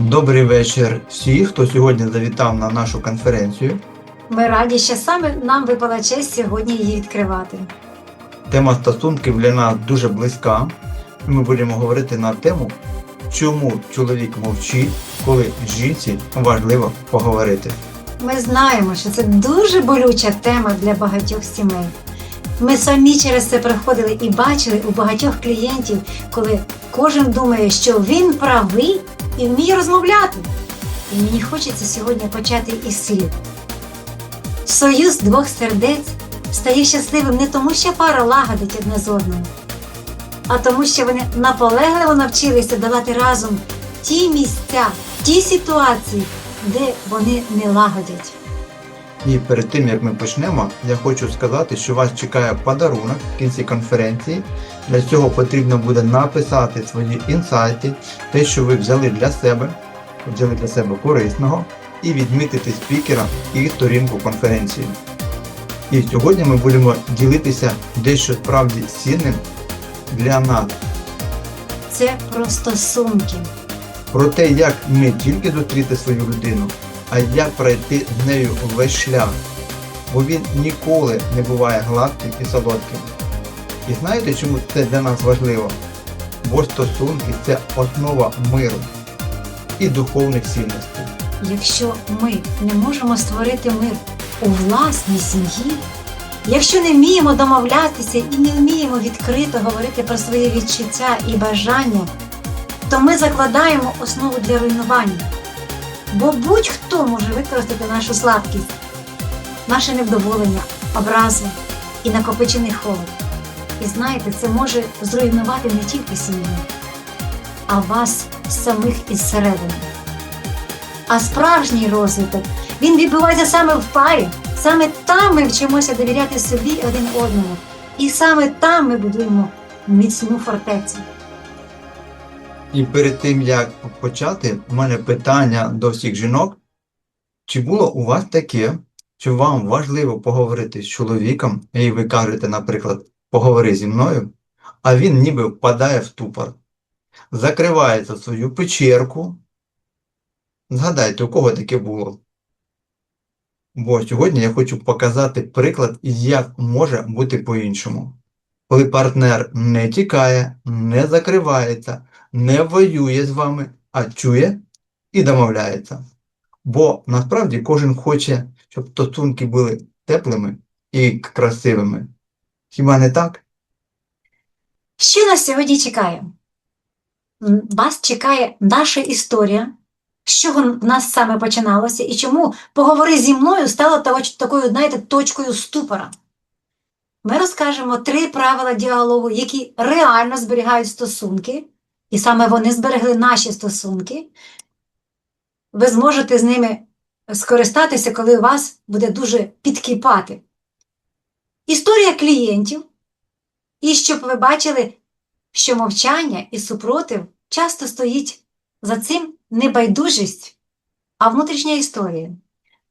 Добрий вечір всі, хто сьогодні завітав на нашу конференцію. Ми раді, що саме нам випала честь сьогодні її відкривати. Тема стосунків для нас дуже близька. Ми будемо говорити на тему, чому чоловік мовчить, коли жінці важливо поговорити. Ми знаємо, що це дуже болюча тема для багатьох сімей. Ми самі через це проходили і бачили у багатьох клієнтів, коли кожен думає, що він правий і вміє розмовляти. І мені хочеться сьогодні почати із слів. Союз двох сердець стає щасливим не тому, що пара лагодить одне з одним, а тому, що вони наполегливо навчилися давати разом ті місця, ті ситуації, де вони не лагодять. І перед тим як ми почнемо, я хочу сказати, що вас чекає подарунок в кінці конференції. Для цього потрібно буде написати свої інсайти, те, що ви взяли для себе, взяли для себе корисного, і відмітити спікера і сторінку конференції. І сьогодні ми будемо ділитися дещо справді цінним для нас Це про стосунки. про те, як не тільки зустріти свою людину, а як пройти з нею весь шлях. Бо він ніколи не буває гладким і солодким. І знаєте, чому це для нас важливо? Бо стосунки це основа миру і духовних цінностей. Якщо ми не можемо створити мир у власній сім'ї, якщо не вміємо домовлятися і не вміємо відкрито говорити про свої відчуття і бажання, то ми закладаємо основу для руйнування. Бо будь-хто може використати нашу слабкість, наше невдоволення, образу і накопичений холод. І знаєте, це може зруйнувати не тільки сім'ю, а вас самих із середини. А справжній розвиток він відбувається саме в парі. Саме там ми вчимося довіряти собі один одному. І саме там ми будуємо міцну фортецю. І перед тим як почати, у мене питання до всіх жінок. Чи було у вас таке, що вам важливо поговорити з чоловіком, і ви кажете, наприклад, поговори зі мною, а він ніби впадає в ступор, закривається в свою печерку. Згадайте, у кого таке було? Бо сьогодні я хочу показати приклад, як може бути по-іншому. Коли партнер не тікає, не закривається, не воює з вами, а чує і домовляється. Бо насправді кожен хоче, щоб стосунки були теплими і красивими. Хіба не так? Що нас сьогодні чекає? Вас чекає наша історія, з чого в нас саме починалося, і чому поговори зі мною стало такою, знаєте, точкою ступора. Ми розкажемо три правила діалогу, які реально зберігають стосунки, і саме вони зберегли наші стосунки. Ви зможете з ними скористатися, коли у вас буде дуже підкипати. Історія клієнтів. І щоб ви бачили, що мовчання і супротив часто стоїть за цим не байдужість, а внутрішня історія.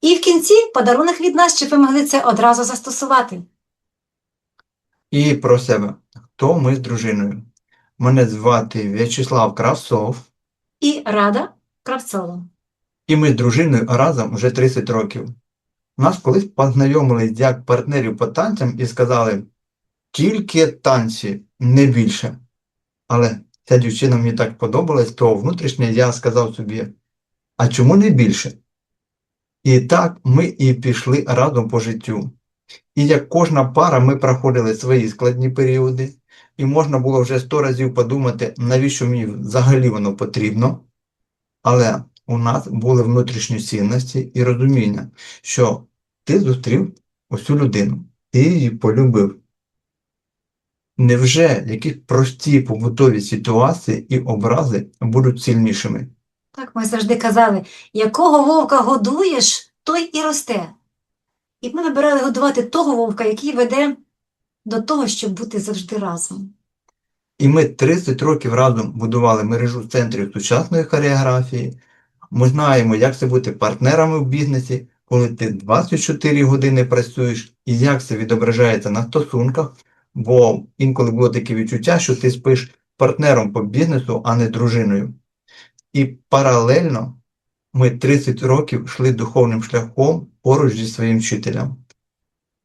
І в кінці подарунок від нас, щоб ви могли це одразу застосувати. І про себе. Хто ми з дружиною? Мене звати В'ячеслав Кравцов, І рада Кравцова. і ми з дружиною разом вже 30 років. Нас колись познайомились як партнерів по танцям і сказали, тільки танці, не більше. Але ця дівчина мені так подобалась, то внутрішнє я сказав собі, а чому не більше? І так ми і пішли разом по життю. І як кожна пара, ми проходили свої складні періоди, і можна було вже сто разів подумати, навіщо мені взагалі воно потрібно. Але у нас були внутрішні цінності і розуміння, що ти зустрів усю людину, ти її полюбив. Невже якісь прості побутові ситуації і образи будуть сильнішими? Так ми завжди казали, якого вовка годуєш, той і росте. І ми вибирали годувати того вовка, який веде до того, щоб бути завжди разом. І ми 30 років разом будували мережу центрів сучасної хореографії. Ми знаємо, як це бути партнерами в бізнесі, коли ти 24 години працюєш, і як це відображається на стосунках, бо інколи було таке відчуття, що ти спиш партнером по бізнесу, а не дружиною. І паралельно ми 30 років йшли духовним шляхом поруч зі своїм вчителем.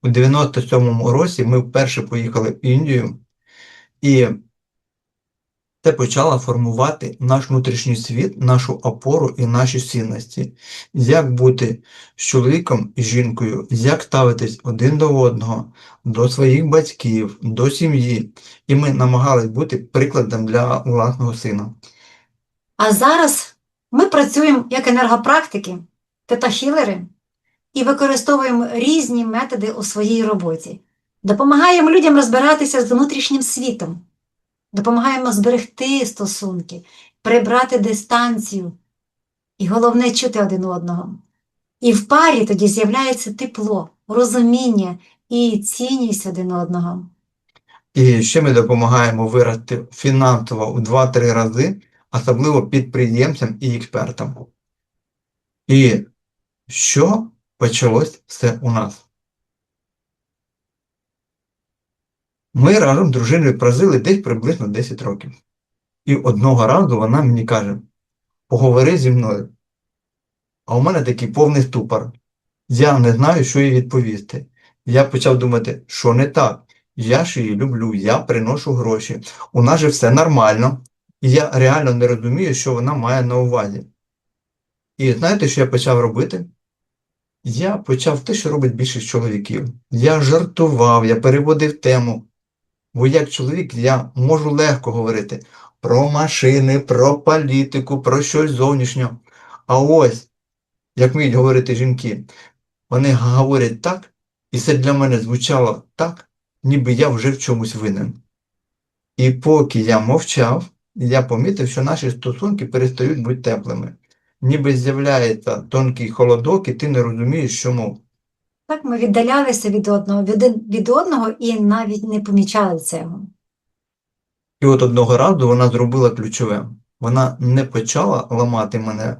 У 97-му році ми вперше поїхали в Індію, і це почало формувати наш внутрішній світ, нашу опору і наші цінності. Як бути з чоловіком і жінкою, як ставитись один до одного, до своїх батьків, до сім'ї. І ми намагались бути прикладом для власного сина. А зараз ми працюємо як енергопрактики, тета-хілери і використовуємо різні методи у своїй роботі. Допомагаємо людям розбиратися з внутрішнім світом, допомагаємо зберегти стосунки, прибрати дистанцію і головне чути один одного. І в парі тоді з'являється тепло, розуміння і цінність один одного. І ще ми допомагаємо вирости фінансово у 2-3 рази, особливо підприємцям і експертам. І що почалось все у нас? Ми разом з дружиною прожили десь приблизно 10 років. І одного разу вона мені каже: поговори зі мною. А у мене такий повний ступор. Я не знаю, що їй відповісти. Я почав думати, що не так. Я ж її люблю, я приношу гроші. У нас же все нормально. І я реально не розумію, що вона має на увазі. І знаєте, що я почав робити? Я почав те, що робить більшість чоловіків. Я жартував, я переводив тему. Бо як чоловік я можу легко говорити про машини, про політику, про щось зовнішнє. А ось, як вміють говорити жінки, вони говорять так, і це для мене звучало так, ніби я вже в чомусь винен. І поки я мовчав, я помітив, що наші стосунки перестають бути теплими. Ніби з'являється тонкий холодок, і ти не розумієш, чому. Так ми віддалялися від одного, від, від одного і навіть не помічали цього. І от одного разу вона зробила ключове. Вона не почала ламати мене,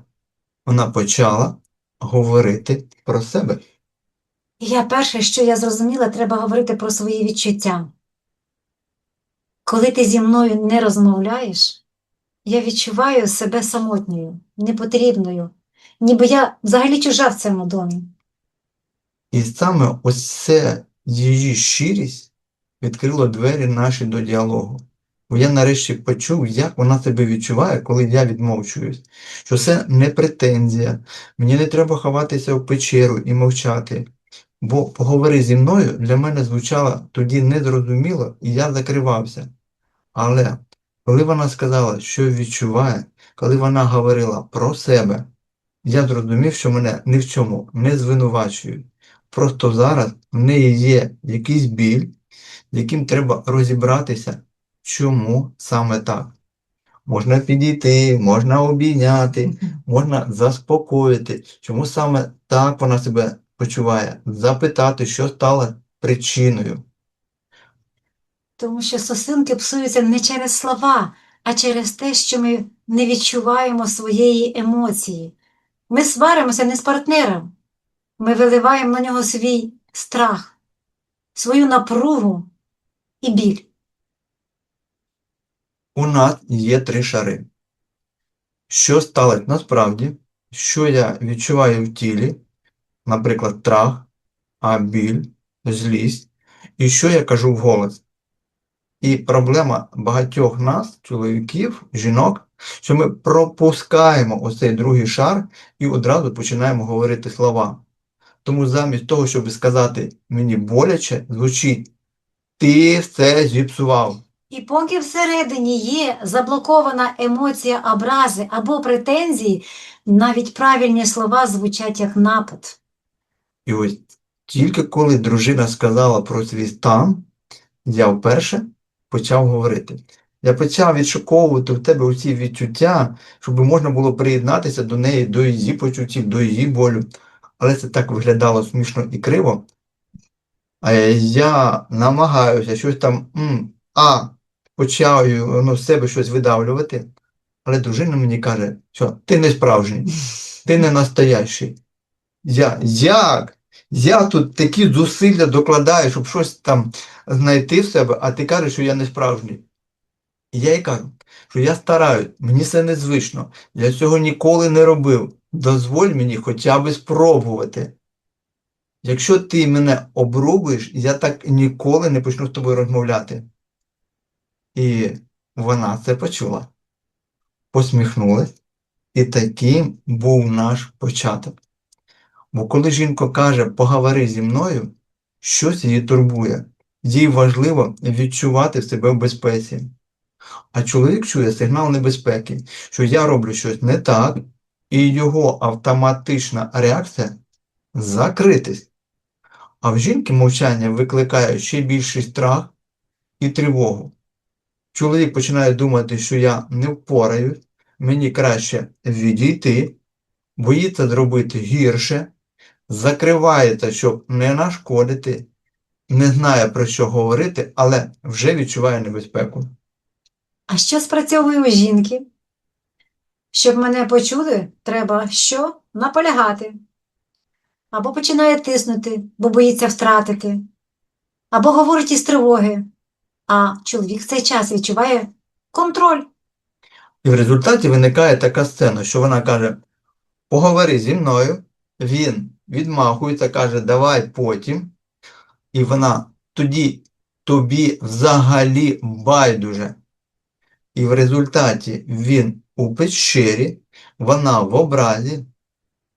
вона почала говорити про себе. Я перше, що я зрозуміла, треба говорити про свої відчуття. Коли ти зі мною не розмовляєш, я відчуваю себе самотньою, непотрібною, ніби я взагалі чужа в цьому домі. І саме ось це її щирість відкрило двері наші до діалогу. Бо я нарешті почув, як вона себе відчуває, коли я відмовчуюсь, що це не претензія, мені не треба ховатися в печеру і мовчати. Бо поговори зі мною для мене звучало тоді незрозуміло, і я закривався. Але коли вона сказала, що відчуває, коли вона говорила про себе, я зрозумів, що мене ні в чому не звинувачують. Просто зараз в неї є якийсь біль, яким треба розібратися, чому саме так. Можна підійти, можна обійняти, можна заспокоїти, чому саме так вона себе почуває, запитати, що стало причиною. Тому що стосунки псуються не через слова, а через те, що ми не відчуваємо своєї емоції. Ми сваримося не з партнером. Ми виливаємо на нього свій страх, свою напругу і біль. У нас є три шари. Що сталося насправді, що я відчуваю в тілі, наприклад, страх, а біль, злість, і що я кажу вголос. І проблема багатьох нас, чоловіків, жінок, що ми пропускаємо оцей другий шар і одразу починаємо говорити слова. Тому замість того, щоб сказати мені боляче, звучить ти все зіпсував. І поки всередині є заблокована емоція образи або претензії, навіть правильні слова звучать як напад. І ось тільки коли дружина сказала про свій стан, я вперше почав говорити. Я почав відшуковувати в тебе усі відчуття, щоб можна було приєднатися до неї, до її почуттів, до її болю. Але це так виглядало смішно і криво. А я намагаюся щось там м, а, почав ну, з себе щось видавлювати. Але дружина мені каже, що ти не справжній, ти не настоящий. Я як? Я тут такі зусилля докладаю, щоб щось там знайти в себе, а ти кажеш, що я не справжній. І я їй кажу, що я стараюсь, мені це незвично, я цього ніколи не робив. Дозволь мені хоча б спробувати. Якщо ти мене обрубуєш, я так ніколи не почну з тобою розмовляти. І вона це почула, посміхнулась, і таким був наш початок. Бо коли жінка каже поговори зі мною, щось її турбує, їй важливо відчувати себе в безпеці. А чоловік чує сигнал небезпеки, що я роблю щось не так, і його автоматична реакція закритись. А в жінки мовчання викликає ще більший страх і тривогу. Чоловік починає думати, що я не впораюсь, мені краще відійти, боїться зробити гірше, закривається, щоб не нашкодити, не знає про що говорити, але вже відчуває небезпеку. А що спрацьовує у жінки? Щоб мене почули, треба що? Наполягати. Або починає тиснути, бо боїться втратити, або говорить із тривоги, а чоловік в цей час відчуває контроль. І в результаті виникає така сцена, що вона каже: поговори зі мною, він відмахується, каже, давай потім. І вона тоді тобі взагалі байдуже. І в результаті він у печері, вона в образі,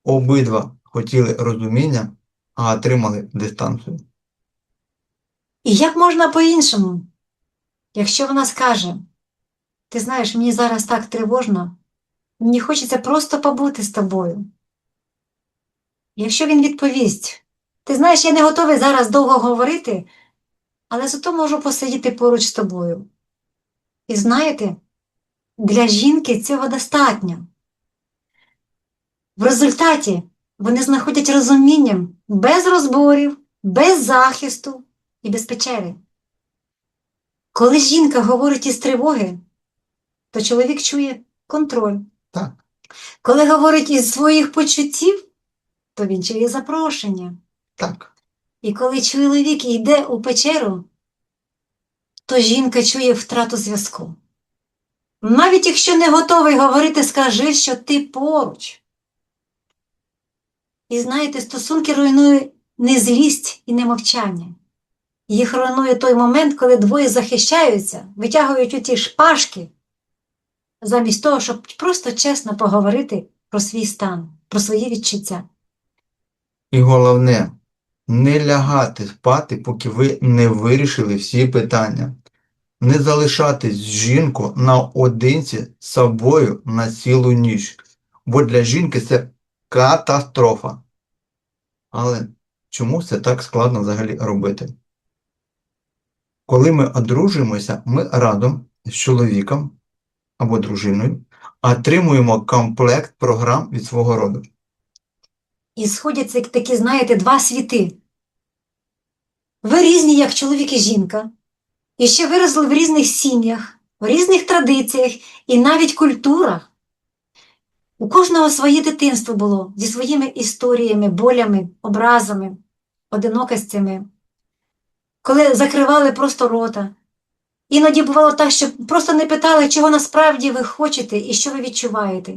обидва хотіли розуміння, а отримали дистанцію. І як можна по-іншому? Якщо вона скаже, ти знаєш, мені зараз так тривожно, мені хочеться просто побути з тобою. Якщо він відповість, ти знаєш, я не готовий зараз довго говорити, але зато можу посидіти поруч з тобою. І знаєте, для жінки цього достатньо. В результаті вони знаходять розуміння без розборів, без захисту і без печери. Коли жінка говорить із тривоги, то чоловік чує контроль. Так. Коли говорить із своїх почуттів, то він чує запрошення. Так. І коли чоловік йде у печеру, то жінка чує втрату зв'язку. Навіть якщо не готовий говорити, скажи, що ти поруч. І знаєте, стосунки руйнує не злість і не мовчання. Їх руйнує той момент, коли двоє захищаються, витягують у ті шпажки, замість того, щоб просто чесно поговорити про свій стан, про свої відчуття. І головне, не лягати спати, поки ви не вирішили всі питання. Не залишатись з жінкою наодинці з собою на цілу ніч. Бо для жінки це катастрофа. Але чому це так складно взагалі робити? Коли ми одружуємося, ми разом з чоловіком або дружиною отримуємо комплект програм від свого роду. І сходяться такі, знаєте, два світи. Ви різні, як чоловік і жінка, і ще виросли в різних сім'ях, в різних традиціях і навіть культурах. У кожного своє дитинство було зі своїми історіями, болями, образами, одинокостями, коли закривали просто рота. Іноді бувало так, що просто не питали, чого насправді ви хочете і що ви відчуваєте.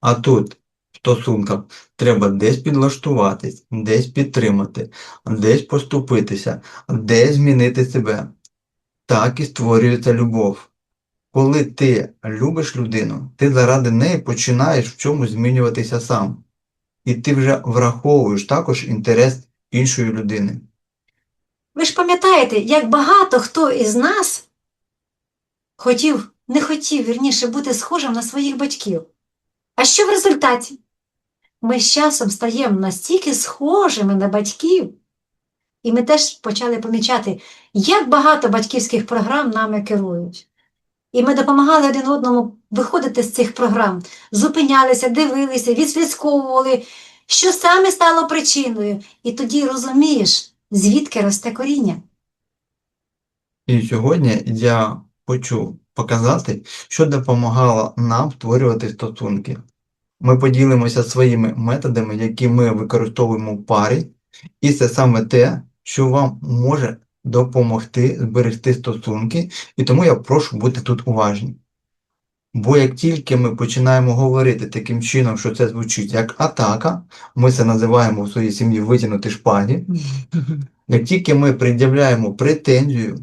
А тут стосунках треба десь підлаштуватись, десь підтримати, десь поступитися, десь змінити себе. Так і створюється любов. Коли ти любиш людину, ти заради неї починаєш в чомусь змінюватися сам. І ти вже враховуєш також інтерес іншої людини. Ви ж пам'ятаєте, як багато хто із нас хотів, не хотів, вірніше, бути схожим на своїх батьків. А що в результаті? Ми з часом стаємо настільки схожими на батьків, і ми теж почали помічати, як багато батьківських програм нами керують. І ми допомагали один одному виходити з цих програм, зупинялися, дивилися, відслідковували, що саме стало причиною, і тоді розумієш, звідки росте коріння. І сьогодні я хочу показати, що допомагало нам створювати стосунки. Ми поділимося своїми методами, які ми використовуємо в парі, і це саме те, що вам може допомогти зберегти стосунки, і тому я прошу бути тут уважні. Бо як тільки ми починаємо говорити таким чином, що це звучить як атака, ми це називаємо в своїй сім'ї витягнути шпаги, як тільки ми пред'являємо претензію,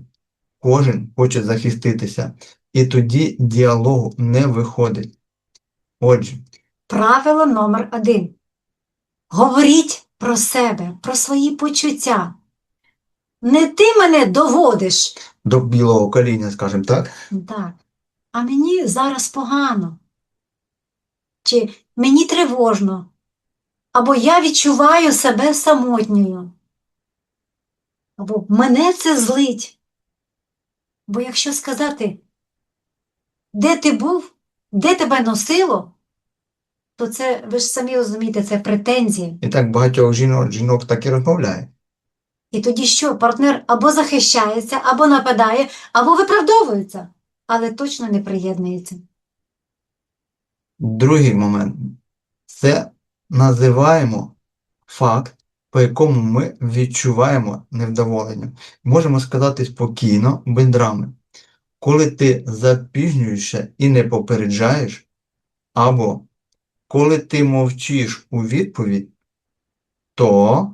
кожен хоче захиститися, і тоді діалогу не виходить. Отже, Правило номер один. Говоріть про себе, про свої почуття. Не ти мене доводиш, до білого коліна, скажімо так, так, а мені зараз погано. Чи мені тривожно, або я відчуваю себе самотньою. Або мене це злить. Бо якщо сказати, де ти був, де тебе носило, то це, ви ж самі розумієте, це претензії. і так багатьох жінок, жінок так і розмовляє. І тоді що? Партнер або захищається, або нападає, або виправдовується, але точно не приєднується. Другий момент це називаємо факт, по якому ми відчуваємо невдоволення. Можемо сказати спокійно, без драми. Коли ти запізнюєшся і не попереджаєш, або коли ти мовчиш у відповідь, то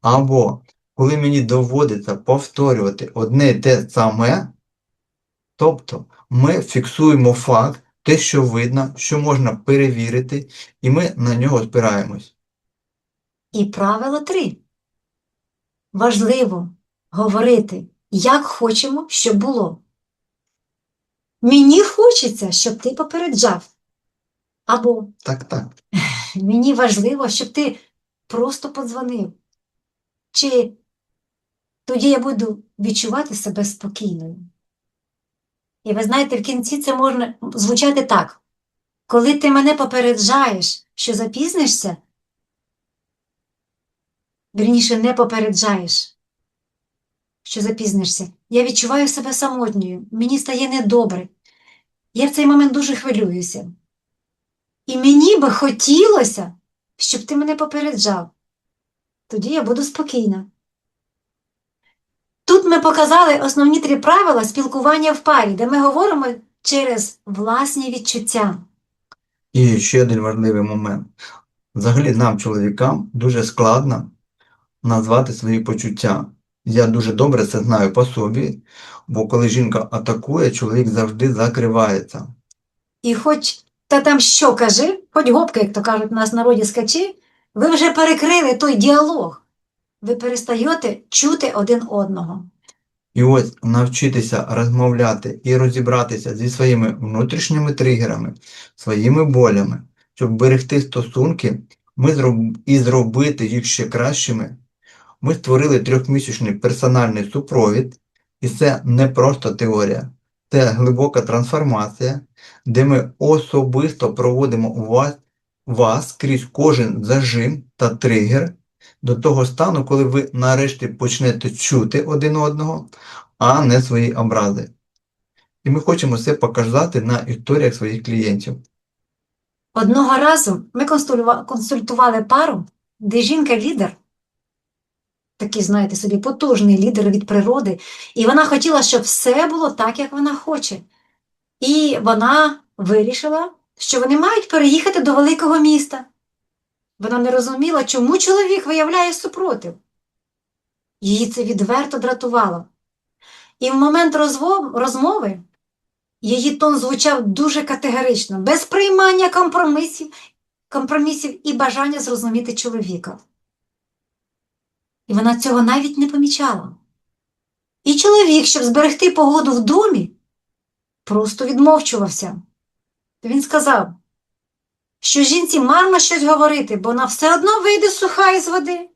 або коли мені доводиться повторювати одне й те саме, тобто ми фіксуємо факт, те, що видно, що можна перевірити, і ми на нього спираємось. І правило три. Важливо говорити, як хочемо, щоб було. Мені хочеться, щоб ти попереджав. Або Так, так. мені важливо, щоб ти просто подзвонив. Чи тоді я буду відчувати себе спокійною. І ви знаєте, в кінці це може звучати так. Коли ти мене попереджаєш, що запізнишся, вірніше, не попереджаєш, що запізнишся, я відчуваю себе самотньою, мені стає недобре. Я в цей момент дуже хвилююся. І мені би хотілося, щоб ти мене попереджав. Тоді я буду спокійна. Тут ми показали основні три правила спілкування в парі, де ми говоримо через власні відчуття. І ще один важливий момент. Взагалі нам, чоловікам, дуже складно назвати свої почуття. Я дуже добре це знаю по собі, бо коли жінка атакує, чоловік завжди закривається. І хоч та там що кажи, хоч гопка, як то кажуть у нас в народі скачи, ви вже перекрили той діалог. Ви перестаєте чути один одного. І ось навчитися розмовляти і розібратися зі своїми внутрішніми тригерами, своїми болями, щоб берегти стосунки ми зроб... і зробити їх ще кращими. Ми створили трьохмісячний персональний супровід, і це не просто теорія, це глибока трансформація, де ми особисто проводимо вас, вас крізь кожен зажим та тригер до того стану, коли ви нарешті почнете чути один одного, а не свої образи. І ми хочемо це показати на історіях своїх клієнтів. Одного разу ми консультували пару, де жінка-лідер, такий, знаєте собі, потужний лідер від природи, і вона хотіла, щоб все було так, як вона хоче. І вона вирішила, що вони мають переїхати до великого міста. Вона не розуміла, чому чоловік виявляє супротив. Її це відверто дратувало. І в момент розмови її тон звучав дуже категорично, без приймання компромісів, компромісів і бажання зрозуміти чоловіка. І вона цього навіть не помічала. І чоловік, щоб зберегти погоду в домі, просто відмовчувався. Він сказав, що жінці марно щось говорити, бо вона все одно вийде суха із води.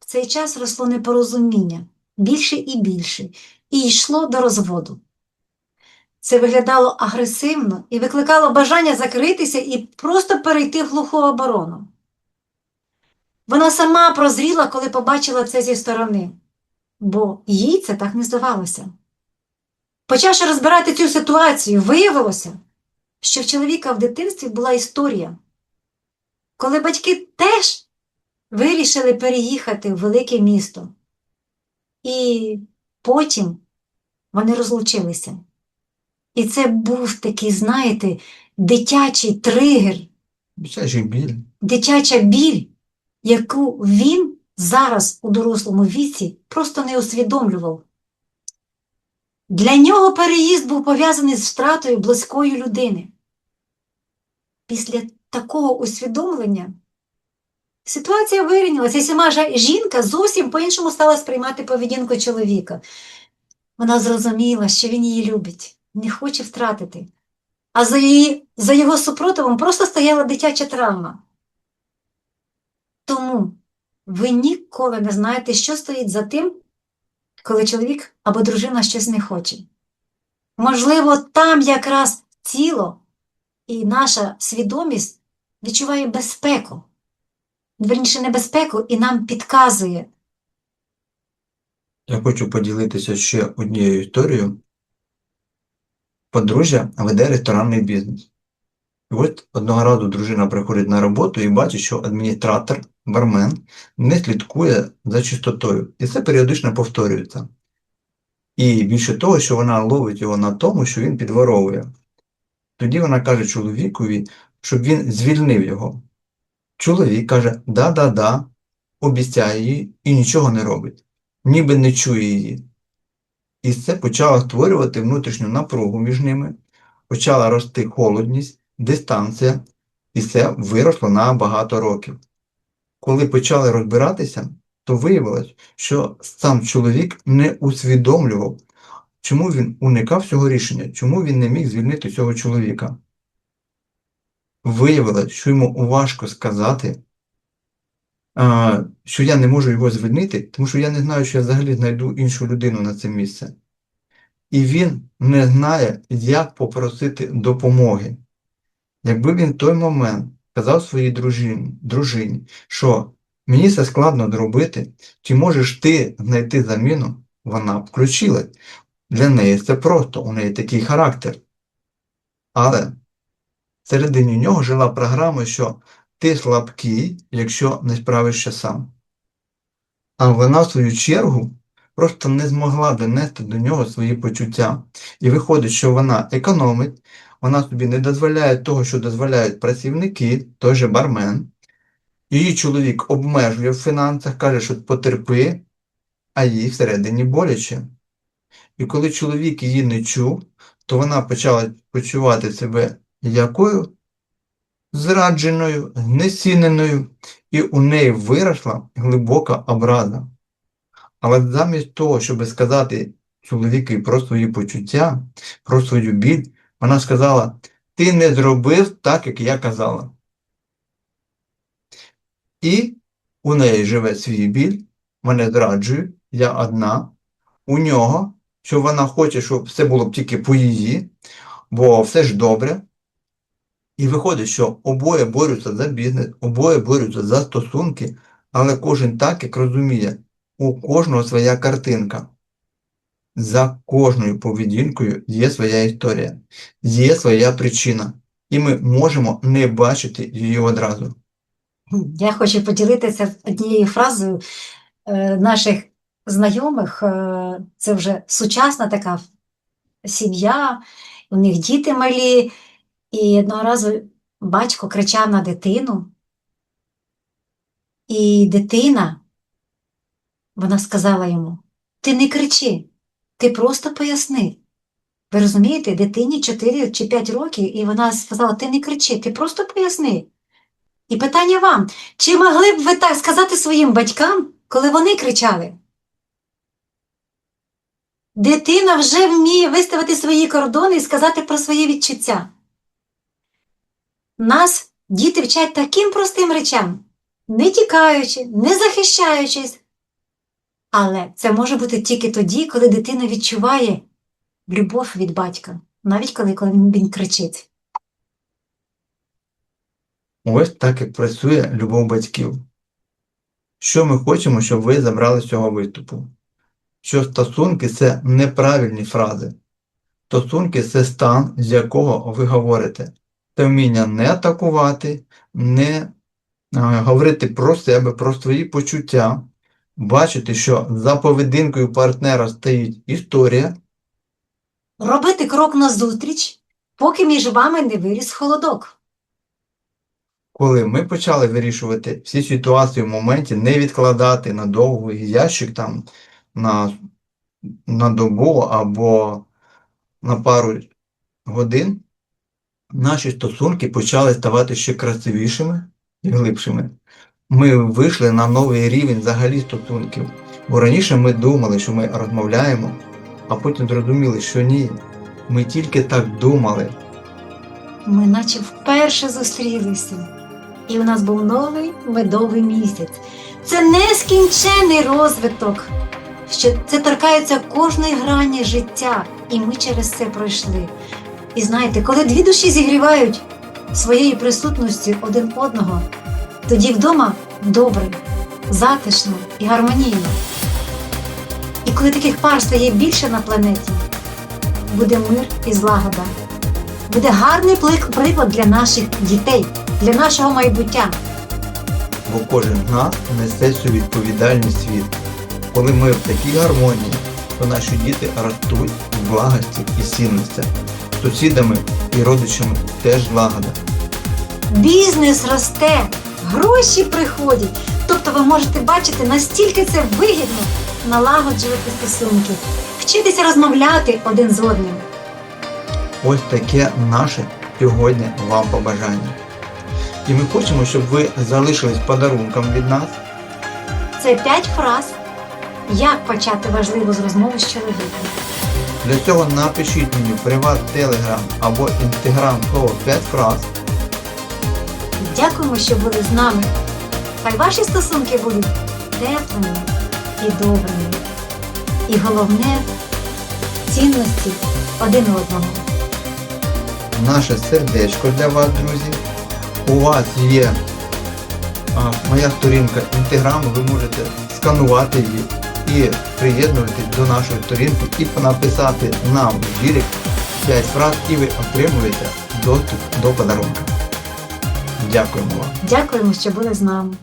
В цей час росло непорозуміння більше і більше, і йшло до розводу. Це виглядало агресивно і викликало бажання закритися і просто перейти в глуху оборону. Вона сама прозріла, коли побачила це зі сторони, бо їй це так не здавалося. Почавши розбирати цю ситуацію, виявилося, що в чоловіка в дитинстві була історія, коли батьки теж вирішили переїхати в велике місто. І потім вони розлучилися. І це був такий, знаєте, дитячий тригер, Дитячий біль. дитяча біль, яку він зараз у дорослому віці просто не усвідомлював. Для нього переїзд був пов'язаний з втратою близької людини. Після такого усвідомлення ситуація вирівнялася, і сама жінка зовсім по-іншому стала сприймати поведінку чоловіка. Вона зрозуміла, що він її любить, не хоче втратити. А за, її, за його супротивом просто стояла дитяча травма. Тому ви ніколи не знаєте, що стоїть за тим, коли чоловік або дружина щось не хоче. Можливо, там якраз тіло і наша свідомість відчуває безпеку. Верніше небезпеку і нам підказує. Я хочу поділитися ще однією історією. Подружжя веде ресторанний бізнес. І от одного разу дружина приходить на роботу і бачить, що адміністратор, бармен, не слідкує за чистотою. І це періодично повторюється. І більше того, що вона ловить його на тому, що він підворовує. Тоді вона каже чоловікові, щоб він звільнив його. Чоловік каже да-да-да, обіцяє їй і нічого не робить, ніби не чує її. І це почало створювати внутрішню напругу між ними, почала рости холодність, дистанція, і це виросло на багато років. Коли почали розбиратися, то виявилось, що сам чоловік не усвідомлював, чому він уникав цього рішення, чому він не міг звільнити цього чоловіка. Виявилось, що йому важко сказати, що я не можу його звільнити, тому що я не знаю, що я взагалі знайду іншу людину на це місце. І він не знає, як попросити допомоги. Якби він в той момент сказав своїй дружині, дружині, що мені це складно зробити, чи можеш ти знайти заміну, вона б включилась. Для неї це просто, у неї такий характер. Але всередині нього жила програма, що ти слабкий, якщо не справишся сам. А вона, в свою чергу, просто не змогла донести до нього свої почуття. І виходить, що вона економить, вона собі не дозволяє того, що дозволяють працівники, той же бармен. Її чоловік обмежує в фінансах, каже, що потерпи, а їй всередині боляче. І коли чоловік її не чув, то вона почала почувати себе якою? Зрадженою, знеціненою, і у неї виросла глибока образа. Але замість того, щоб сказати чоловікові про свої почуття, про свою біль, вона сказала: Ти не зробив так, як я казала. І у неї живе свій біль, мене зраджують, я одна, у нього, що вона хоче, щоб все було б тільки по її, бо все ж добре. І виходить, що обоє борються за бізнес, обоє борються за стосунки, але кожен так, як розуміє, у кожного своя картинка. За кожною поведінкою є своя історія, є своя причина, і ми можемо не бачити її одразу. Я хочу поділитися однією фразою е, наших знайомих. Е, Це вже сучасна така сім'я, у них діти малі, і одного разу батько кричав на дитину, і дитина, вона сказала йому: Ти не кричи, ти просто поясни. Ви розумієте, дитині 4 чи 5 років, і вона сказала: Ти не кричи, ти просто поясни. І питання вам, чи могли б ви так сказати своїм батькам, коли вони кричали? Дитина вже вміє виставити свої кордони і сказати про свої відчуття. Нас діти вчать таким простим речам, не тікаючи, не захищаючись. Але це може бути тільки тоді, коли дитина відчуває любов від батька, навіть коли, коли він кричить. Ось так як працює любов батьків. Що ми хочемо, щоб ви забрали з цього виступу? Що стосунки це неправильні фрази. Стосунки це стан, з якого ви говорите. Це вміння не атакувати, не говорити про себе, про свої почуття, бачити, що за поведінкою партнера стоїть історія, робити крок назустріч, поки між вами не виріс холодок. Коли ми почали вирішувати всі ситуації в моменті, не відкладати на довгий ящик там на, на добу або на пару годин, наші стосунки почали ставати ще красивішими і глибшими. Ми вийшли на новий рівень взагалі стосунків. Бо раніше ми думали, що ми розмовляємо, а потім зрозуміли, що ні, ми тільки так думали. Ми наче вперше зустрілися, і у нас був новий медовий місяць. Це нескінчений розвиток, що це торкається кожної грані життя, і ми через це пройшли. І знаєте, коли дві душі зігрівають своєю присутністю один одного, тоді вдома добре, затишно і гармонійно. І коли таких пар стає більше на планеті, буде мир і злагода буде гарний приклад для наших дітей, для нашого майбуття. бо кожен з нас несе цю відповідальність світ. Коли ми в такій гармонії, то наші діти ростуть в благості і цінностях. Сусідами і родичами теж злагода. Бізнес росте, гроші приходять. Тобто ви можете бачити, настільки це вигідно налагоджувати стосунки, вчитися розмовляти один з одним. Ось таке наше сьогодні вам побажання. І ми хочемо, щоб ви залишились подарунком від нас. Це п'ять фраз, як почати важливу з розмови з чоловіком. Для цього напишіть мені в приват Telegram або Instagram слово 5 фраз. Дякуємо, що були з нами. Хай ваші стосунки будуть теплими і добрими. І головне цінності один одного. наше сердечко для вас, друзі. У вас є а, моя сторінка Інтеграм, ви можете сканувати її і приєднуватись до нашої сторінки і написати нам в директ 5 фраз, і ви отримуєте доступ до подарунка. Дякуємо вам. Дякуємо, що були з нами.